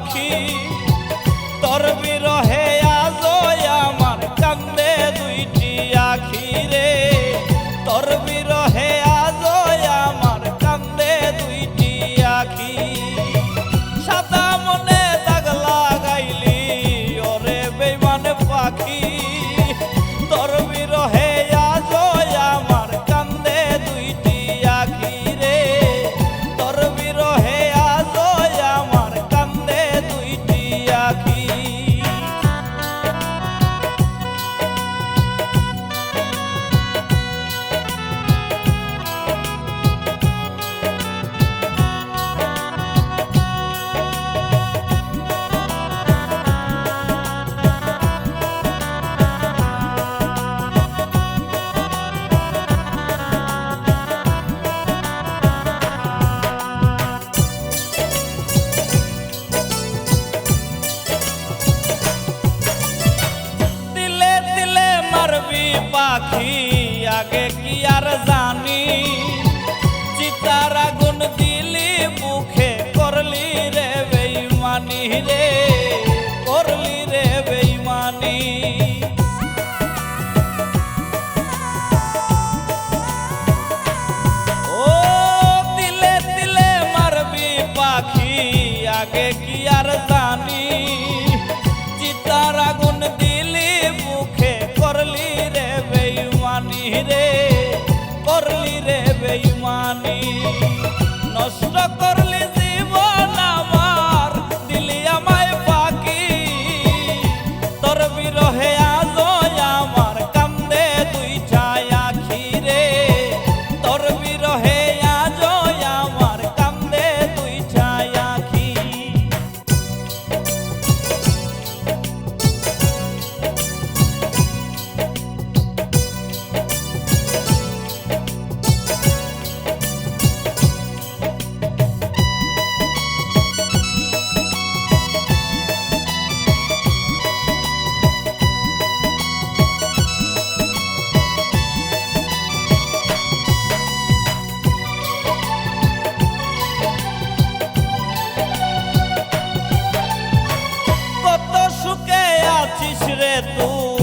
পাখি তোর বিরহে পাখি, আগে কি আর জানি? চিতার আগুন দিলি, মুখে করলি রে বেইমানি রে, করলি রে বেইমানি। ও দিলে দিলে মারবি পাখি, আগে কি Thank you. te.